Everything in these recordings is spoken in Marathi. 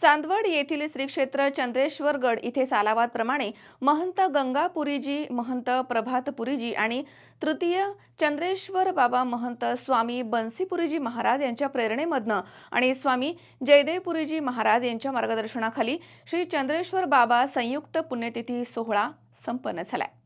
चांदवड येथील श्री क्षेत्र चंद्रेश्वरगड इथे सालावादप्रमाणे महंत गंगापुरीजी महंत प्रभातपुरीजी आणि तृतीय चंद्रेश्वर बाबा महंत स्वामी बन्सीपुरीजी महाराज यांच्या प्रेरणेमधनं आणि स्वामी जयदेवपुरीजी महाराज यांच्या मार्गदर्शनाखाली श्री चंद्रेश्वर बाबा संयुक्त पुण्यतिथी सोहळा संपन्न झालाय.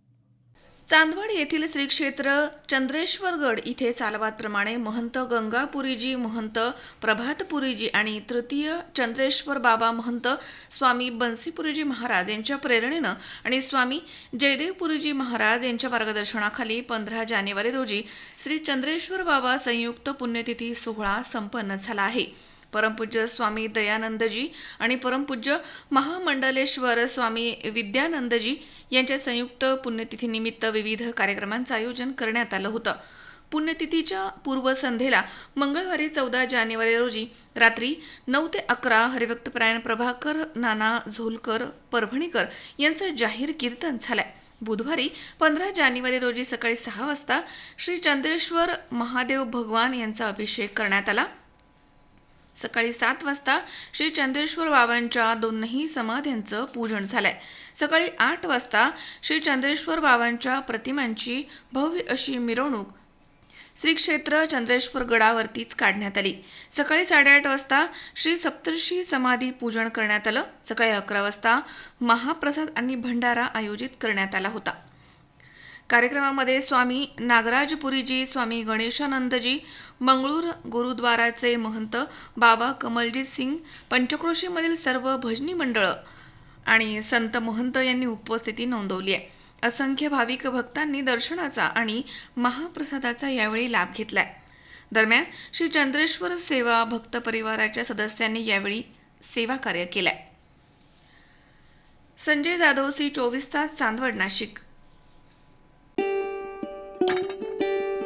चांदवड येथील श्री क्षेत्र चंद्रेश्वरगड इथे सालवादप्रमाणे महंत गंगापुरीजी महंत प्रभातपुरीजी आणि तृतीय चंद्रेश्वर बाबा महंत स्वामी बन्सीपुरीजी महाराज यांच्या प्रेरणेनं आणि स्वामी जयदेवपुरीजी महाराज यांच्या मार्गदर्शनाखाली पंधरा जानेवारी रोजी श्री चंद्रेश्वर बाबा संयुक्त पुण्यतिथी सोहळा संपन्न झाला आहे. परमपूज्य स्वामी दयानंदजी आणि परमपूज्य महामंडलेश्वर स्वामी विद्यानंदजी यांच्या संयुक्त पुण्यतिथीनिमित्त विविध कार्यक्रमांचं आयोजन करण्यात आलं होतं. पुण्यतिथीच्या पूर्वसंध्येला मंगळवारी चौदा जानेवारी रोजी रात्री नऊ ते अकरा हरिभक्तपरायण प्रभाकर नाना झोलकर परभणीकर यांचं जाहीर कीर्तन झालंय. बुधवारी पंधरा जानेवारी रोजी सकाळी सहा वाजता श्री चंद्रेश्वर महादेव भगवान यांचा अभिषेक करण्यात आला. सकाळी सात वाजता श्री चंद्रेश्वर बाबांच्या दोनही समाध्यांचं पूजन झालंय. सकाळी आठ वाजता श्री चंद्रेश्वर बाबांच्या प्रतिमांची भव्य अशी मिरवणूक श्री क्षेत्र चंद्रेश्वर गडावरतीच काढण्यात आली. सकाळी साडेआठ वाजता श्री सप्तर्षी समाधी पूजन करण्यात आलं. सकाळी अकरा वाजता महाप्रसाद आणि भंडारा आयोजित करण्यात आला होता. कार्यक्रमामध्ये स्वामी नागराजपुरीजी स्वामी गणेशानंदजी मंगळूर गुरुद्वाराचे महंत बाबा कमलजीत सिंग पंचक्रोशीमधील सर्व भजनी मंडळं आणि संत महंत यांनी उपस्थिती नोंदवली आहे. असंख्य भाविक भक्तांनी दर्शनाचा आणि महाप्रसादाचा यावेळी लाभ घेतलाय. दरम्यान श्री चंद्रेश्वर सेवा भक्त परिवाराच्या सदस्यांनी यावेळी सेवा कार्य केलंय. संजय जाधव सी चोवीस तास चांदवड नाशिक.